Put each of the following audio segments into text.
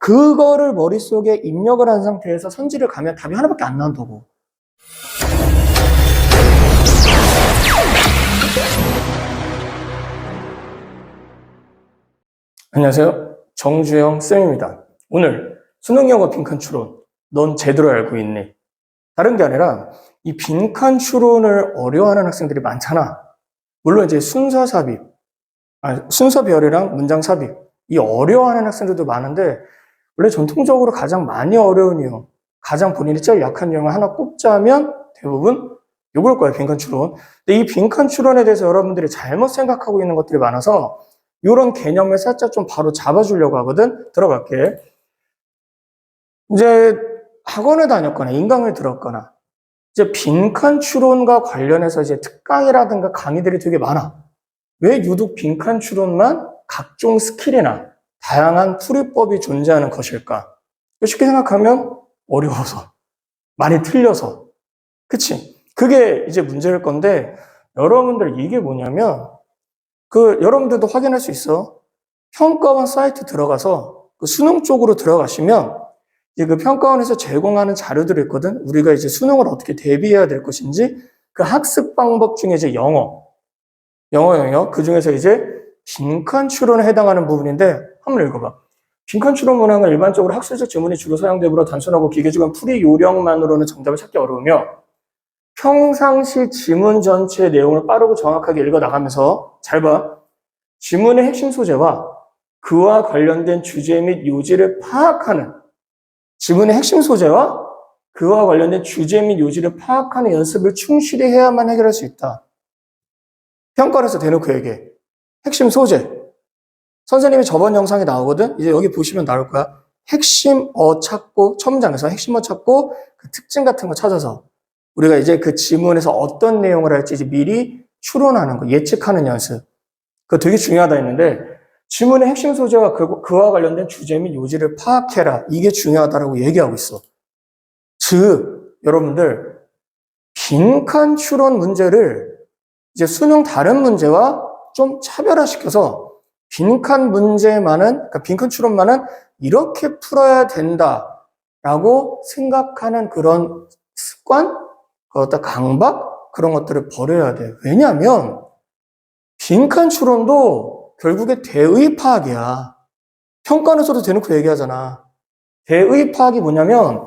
그거를 머릿속에 입력을 한 상태에서 선지를 가면 답이 하나밖에 안 나온다고. 안녕하세요. 정주영 쌤입니다. 오늘 수능 영어 빈칸 추론. 넌 제대로 알고 있니? 다른 게 아니라 이 빈칸 추론을 어려워하는 학생들이 많잖아. 물론 이제 순서 삽입, 아니, 순서 별이랑 문장 삽입 이 어려워하는 학생들도 많은데 원래 전통적으로 가장 많이 어려운 유형, 가장 본인이 제일 약한 유형을 하나 꼽자면 대부분 요걸 거예요, 빈칸 추론. 근데 이 빈칸 추론에 대해서 여러분들이 잘못 생각하고 있는 것들이 많아서 이런 개념을 살짝 좀 바로 잡아주려고 하거든. 들어갈게. 이제 학원을 다녔거나 인강을 들었거나 이제 빈칸 추론과 관련해서 이제 특강이라든가 강의들이 되게 많아. 왜 유독 빈칸 추론만 각종 스킬이나 다양한 풀이법이 존재하는 것일까? 쉽게 생각하면 어려워서, 많이 틀려서. 그치? 그게 이제 문제일 건데, 여러분들 이게 뭐냐면, 그, 여러분들도 확인할 수 있어. 평가원 사이트 들어가서 그 수능 쪽으로 들어가시면, 그 평가원에서 제공하는 자료들이 있거든? 우리가 이제 수능을 어떻게 대비해야 될 것인지, 그 학습 방법 중에 이제 영어, 영어 영역, 그 중에서 이제 빈칸 추론에 해당하는 부분인데, 한번 읽어봐. 빈칸 추론 문항은 일반적으로 학술적 지문이 주로 사용되므로 단순하고 기계적인 풀이 요령만으로는 정답을 찾기 어려우며, 평상시 지문 전체의 내용을 빠르고 정확하게 읽어 나가면서, 잘 봐. 지문의 핵심 소재와 그와 관련된 주제 및 요지를 파악하는, 지문의 핵심 소재와 그와 관련된 주제 및 요지를 파악하는 연습을 충실히 해야만 해결할 수 있다. 평가를 해서 대놓고 얘기해. 핵심 소재. 선생님이 저번 영상에 나오거든? 이제 여기 보시면 나올 거야. 핵심 어 찾고, 첨장에서 핵심 어 찾고, 그 특징 같은 거 찾아서 우리가 이제 그 지문에서 어떤 내용을 할지 이제 미리 추론하는 거, 예측하는 연습. 그거 되게 중요하다 했는데, 지문의 핵심 소재와 그, 그와 관련된 주제 및 요지를 파악해라. 이게 중요하다라고 얘기하고 있어. 즉, 여러분들, 빈칸 추론 문제를 이제 수능 다른 문제와 좀 차별화시켜서 빈칸 문제만은, 그러니까 빈칸 추론만은 이렇게 풀어야 된다라고 생각하는 그런 습관, 어떤 강박 그런 것들을 버려야 돼. 왜냐하면 빈칸 추론도 결국에 대의 파악이야. 평가에서도 대놓고 얘기하잖아. 대의 파악이 뭐냐면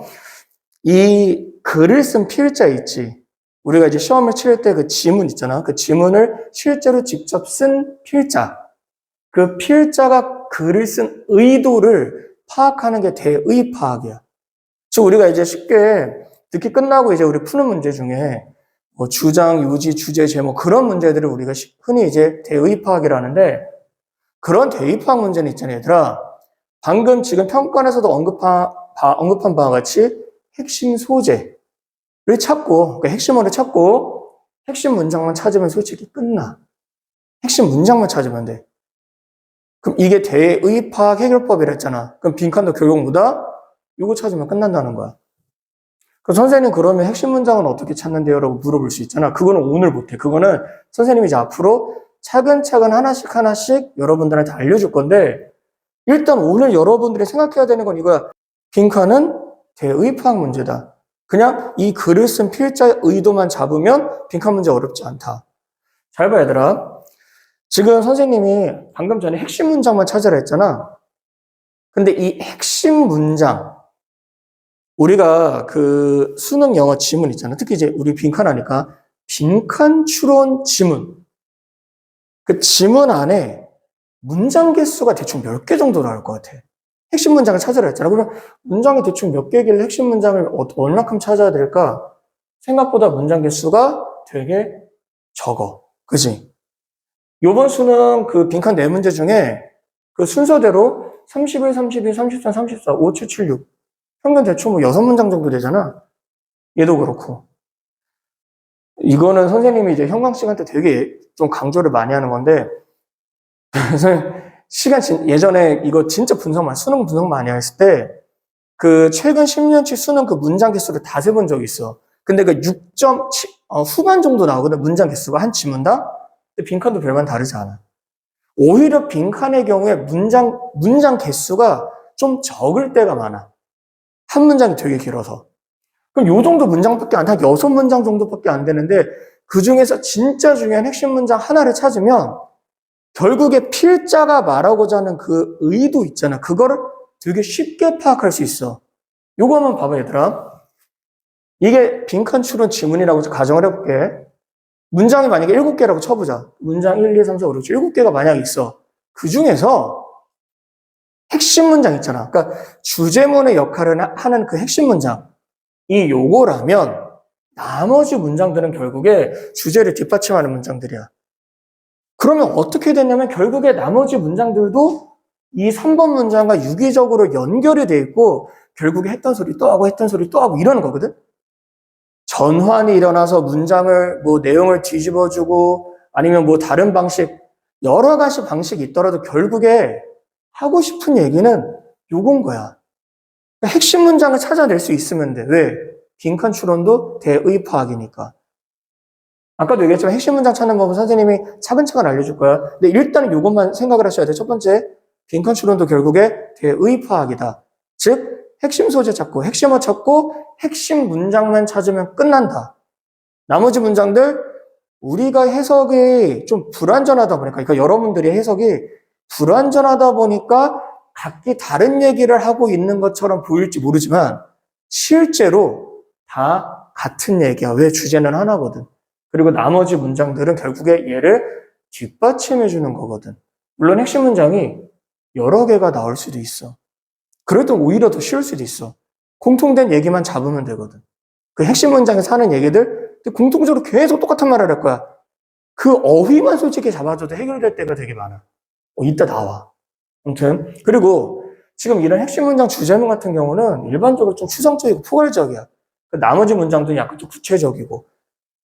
이 글을 쓴 필자 있지. 우리가 이제 시험을 치를 때 그 지문 있잖아. 그 지문을 실제로 직접 쓴 필자. 그 필자가 글을 쓴 의도를 파악하는 게 대의 파악이야. 즉, 우리가 이제 쉽게 듣기 끝나고 이제 우리 푸는 문제 중에 뭐 주장, 유지, 주제, 제목 그런 문제들을 우리가 흔히 이제 대의 파악이라는데 그런 대의 파악 문제는 있잖아요, 얘들아. 방금 지금 평가에서도 언급한, 언급한 바와 같이 핵심 소재, 를 찾고, 그 핵심어를 찾고, 핵심 문장만 찾으면 솔직히 끝나. 핵심 문장만 찾으면 돼. 그럼 이게 대의 파악 해결법이라 했잖아. 그럼 빈칸도 뭐다? 이거 찾으면 끝난다는 거야. 그 선생님 그러면 핵심 문장은 어떻게 찾는데요? 라고 물어볼 수 있잖아. 그거는 오늘 못해. 그거는 선생님이 이제 앞으로 차근차근 하나씩 하나씩 여러분들한테 알려줄 건데, 일단 오늘 여러분들이 생각해야 되는 건 이거야. 빈칸은 대의 파악 문제다. 그냥 이 글을 쓴 필자의 의도만 잡으면 빈칸 문제 어렵지 않다. 잘 봐, 얘들아. 지금 선생님이 방금 전에 핵심 문장만 찾으라 했잖아. 근데 이 핵심 문장, 우리가 그 수능 영어 지문 있잖아. 특히 이제 우리 빈칸 하니까 빈칸 추론 지문. 그 지문 안에 문장 개수가 대충 몇 개 정도 나올 것 같아. 핵심 문장을 찾으라 했잖아. 그러면 문장이 대충 몇 개길래 핵심 문장을 어, 얼마큼 찾아야 될까? 생각보다 문장 개수가 되게 적어. 그지? 요번 수능 그 빈칸 네 문제 중에 그 순서대로 31, 32, 33, 34, 5, 7, 7, 6. 평균 대충 뭐 6문장 정도 되잖아. 얘도 그렇고. 이거는 선생님이 이제 형광 때 되게 좀 강조를 많이 하는 건데, 시간 진, 예전에 이거 진짜 분석 많이, 수능 분석 많이 했을 때, 그 최근 10년치 수능 그 문장 개수를 다 세본 적이 있어. 근데 그 6.7, 어, 후반 정도 나오거든, 문장 개수가 한 지문당? 근데 빈칸도 별반 다르지 않아. 오히려 빈칸의 경우에 문장, 문장 개수가 좀 적을 때가 많아. 한 문장이 되게 길어서. 그럼 요 정도 문장밖에 안, 한 여섯 문장 정도밖에 안 되는데 그 중에서 진짜 중요한 핵심 문장 하나를 찾으면 결국에 필자가 말하고자 하는 그 의도 있잖아. 그거를 되게 쉽게 파악할 수 있어. 요거 한번 봐봐, 얘들아. 이게 빈칸 추론 지문이라고 가정을 해볼게. 문장이 만약에 일곱 개라고 쳐보자. 문장 1, 2, 3, 4, 5, 6, 7, 일곱 개가 만약에 있어. 그 중에서 핵심 문장 있잖아. 그러니까 주제문의 역할을 하- 하는 그 핵심 문장. 이 요거라면 나머지 문장들은 결국에 주제를 뒷받침하는 문장들이야. 그러면 어떻게 됐냐면 결국에 나머지 문장들도 이 3번 문장과 유기적으로 연결이 돼 있고 결국에 했던 소리 또 하고 했던 소리 또 하고 이러는 거거든. 전환이 일어나서 문장을 뭐 내용을 뒤집어주고 아니면 뭐 다른 방식 여러 가지 방식이 있더라도 결국에 하고 싶은 얘기는 요건 거야. 그러니까 핵심 문장을 찾아낼 수 있으면 돼. 왜? 빈칸 추론도 대의 파악이니까. 아까도 얘기했지만 핵심 문장 찾는 법은 선생님이 차근차근 알려줄 거야. 근데 일단은 요것만 생각을 하셔야 돼. 첫 번째, 빈칸 추론도 결국에 대의 파악이다. 즉, 핵심 소재 찾고, 핵심어 찾고, 핵심 문장만 찾으면 끝난다. 나머지 문장들, 우리가 해석이 좀 불완전하다 보니까, 그러니까 여러분들이 해석이 불완전하다 보니까 각기 다른 얘기를 하고 있는 것처럼 보일지 모르지만, 실제로 다 같은 얘기야. 왜 주제는 하나거든. 그리고 나머지 문장들은 결국에 얘를 뒷받침해 주는 거거든. 물론 핵심 문장이 여러 개가 나올 수도 있어. 그래도 오히려 더 쉬울 수도 있어. 공통된 얘기만 잡으면 되거든. 그 핵심 문장에서 하는 얘기들, 공통적으로 계속 똑같은 말을 할 거야. 그 어휘만 솔직히 잡아줘도 해결될 때가 되게 많아. 어, 이따 나와. 아무튼. 그리고 지금 이런 핵심 문장 주제문 같은 경우는 일반적으로 좀 추상적이고 포괄적이야. 그 나머지 문장도 약간 좀 구체적이고,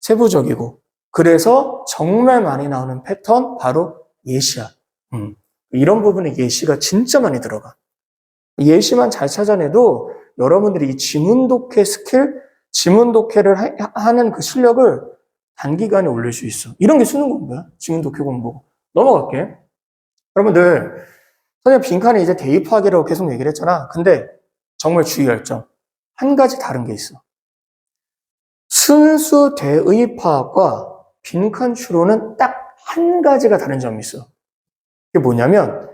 세부적이고. 그래서 정말 많이 나오는 패턴, 바로 예시야. 음. 이런 부분에 예시가 진짜 많이 들어가. 예시만 잘 찾아내도 여러분들이 이 지문 독해 스킬, 지문 독해를 하- 하는 그 실력을 단기간에 올릴 수 있어. 이런 게 수능 공부야. 지문 독해 공부. 넘어갈게. 여러분들, 선생님 빈칸에 이제 대입하기라고 계속 얘기를 했잖아. 근데 정말 주의할 점. 한 가지 다른 게 있어. 순수 대의파학과 빈칸 추론은 딱 한 가지가 다른 점이 있어. 그게 뭐냐면,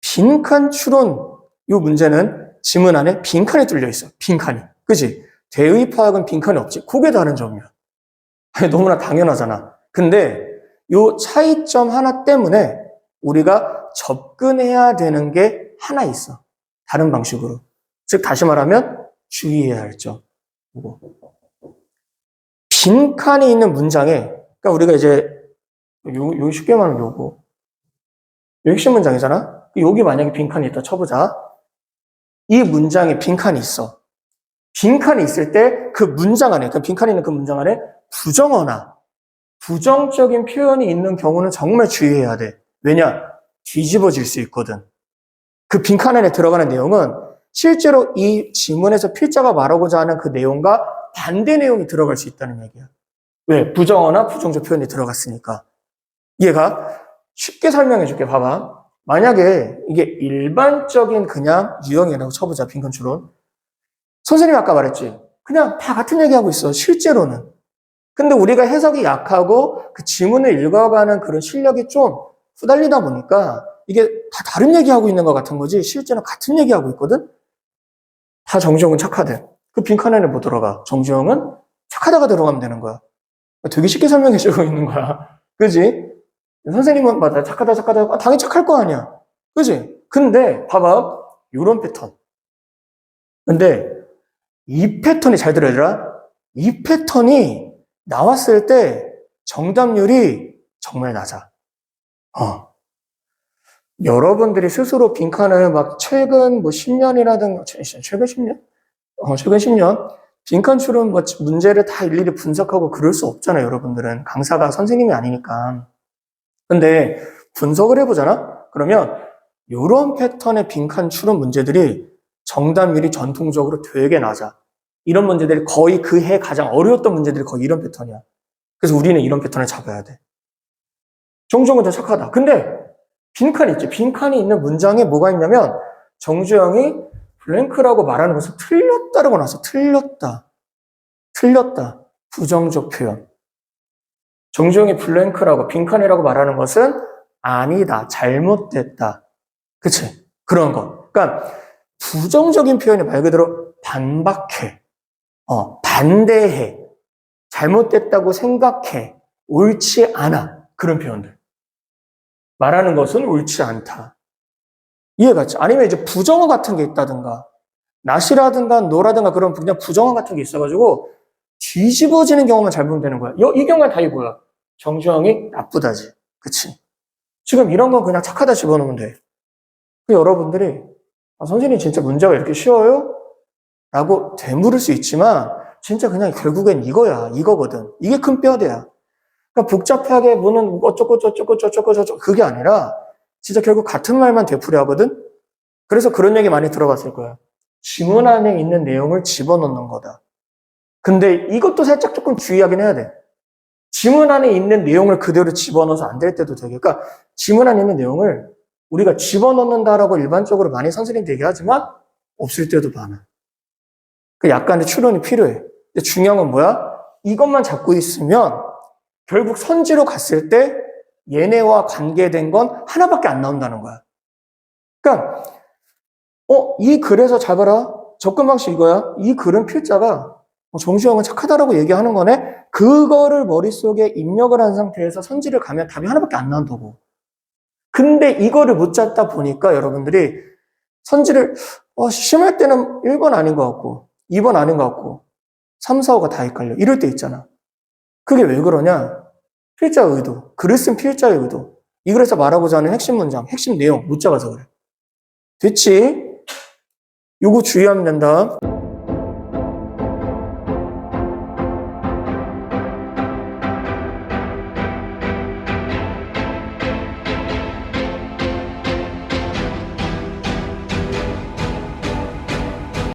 빈칸 추론, 이 문제는 지문 안에 빈칸이 뚫려 있어. 빈칸이. 그지? 대의파학은 빈칸이 없지. 그게 다른 점이야. 아니, 너무나 당연하잖아. 근데 이 차이점 하나 때문에 우리가 접근해야 되는 게 하나 있어. 다른 방식으로. 즉, 다시 말하면 주의해야 할 점. 빈칸이 있는 문장에, 그러니까 우리가 이제, 요, 요 쉽게 말하면 요거. 요 핵심 문장이잖아? 여기 만약에 빈칸이 있다 쳐보자. 이 문장에 빈칸이 있어. 빈칸이 있을 때 그 문장 안에, 그 빈칸이 있는 그 문장 안에 부정어나 부정적인 표현이 있는 경우는 정말 주의해야 돼. 왜냐? 뒤집어질 수 있거든. 그 빈칸 안에 들어가는 내용은 실제로 이 지문에서 필자가 말하고자 하는 그 내용과 반대 내용이 들어갈 수 있다는 얘기야. 왜? 부정어나 부정적 표현이 들어갔으니까. 얘가 쉽게 설명해 줄게. 봐봐. 만약에 이게 일반적인 그냥 유형이라고 쳐보자. 빈칸 추론. 선생님이 아까 말했지. 그냥 다 같은 얘기하고 있어. 실제로는. 근데 우리가 해석이 약하고 그 지문을 읽어가는 그런 실력이 좀 후달리다 보니까 이게 다 다른 얘기하고 있는 것 같은 거지 실제는 같은 얘기하고 있거든? 다 정지영은 착하대. 그 빈칸 안에 못 들어가. 정지영은 착하다가 들어가면 되는 거야. 되게 쉽게 설명해주고 있는 거야. 그지? 선생님은 맞아 착하다 착하다 아, 당연히 착할 거 아니야. 그지? 근데 봐봐. 요런 패턴. 근데 이 패턴이 잘 들어야 되라. 이 패턴이 나왔을 때 정답률이 정말 낮아. 어. 여러분들이 스스로 빈칸을 막 최근 뭐 10년이라든가, 최근 10년? 어, 최근 10년? 빈칸 추론 뭐 문제를 다 일일이 분석하고 그럴 수 없잖아요, 여러분들은. 강사가 선생님이 아니니까. 근데 분석을 해보잖아? 그러면 이런 패턴의 빈칸 추론 문제들이 정답률이 전통적으로 되게 낮아. 이런 문제들이 거의 그 해 가장 어려웠던 문제들이 거의 이런 패턴이야. 그래서 우리는 이런 패턴을 잡아야 돼. 종종은 더 착하다. 근데 빈칸이 있지. 빈칸이 있는 문장에 뭐가 있냐면 정주영이 블랭크라고 말하는 것은 틀렸다라고 나서 틀렸다. 틀렸다. 부정적 표현. 정주영이 블랭크라고 빈칸이라고 말하는 것은 아니다. 잘못됐다. 그치? 그런 거. 그러니까 부정적인 표현이 말 그대로 반박해. 어, 반대해. 잘못됐다고 생각해. 옳지 않아. 그런 표현들. 말하는 것은 옳지 않다. 이해갔죠? 아니면 이제 부정어 같은 게 있다든가, 낫이라든가 노라든가 그런 그냥 부정어 같은 게 있어가지고 뒤집어지는 경우만 잘 보면 되는 거야. 이, 이 경우가 다 이거야. 정주영이 나쁘다지. 그치? 지금 이런 건 그냥 착하다 집어넣으면 돼. 그 여러분들이, 아, 선생님 진짜 문제가 이렇게 쉬워요? 라고 되물을 수 있지만, 진짜 그냥 결국엔 이거야. 이거거든. 이게 큰 뼈대야. 그러니까 복잡하게 뭐는 어쩌고 저쩌고 저쩌고 저쩌고 그게 아니라 진짜 결국 같은 말만 되풀이 하거든? 그래서 그런 얘기 많이 들어봤을 거야. 지문 안에 있는 내용을 집어넣는 거다. 근데 이것도 살짝 조금 주의하긴 해야 돼. 지문 안에 있는 내용을 그대로 집어넣어서 안 될 때도 되게. 그러니까 지문 안에 있는 내용을 우리가 집어넣는다라고 일반적으로 많이 선생님들 얘기하지만 없을 때도 많아. 그 약간의 추론이 필요해. 근데 중요한 건 뭐야? 이것만 잡고 있으면 결국 선지로 갔을 때 얘네와 관계된 건 하나밖에 안 나온다는 거야. 그러니까 어, 이 글에서 잘 봐라. 접근 방식 이거야. 이 글은 필자가 어, 정주영은 착하다라고 얘기하는 거네. 그거를 머릿속에 입력을 한 상태에서 선지를 가면 답이 하나밖에 안 나온다고. 근데 이거를 못 잡다 보니까 여러분들이 선지를 어, 심할 때는 1번 아닌 것 같고 2번 아닌 것 같고 3, 4, 5가 다 헷갈려. 이럴 때 있잖아. 그게 왜 그러냐? 필자 의도, 글을 쓴 필자의 의도. 이 글에서 말하고자 하는 핵심 문장, 핵심 내용 못 잡아서 그래. 됐지? 요거 주의하면 된다.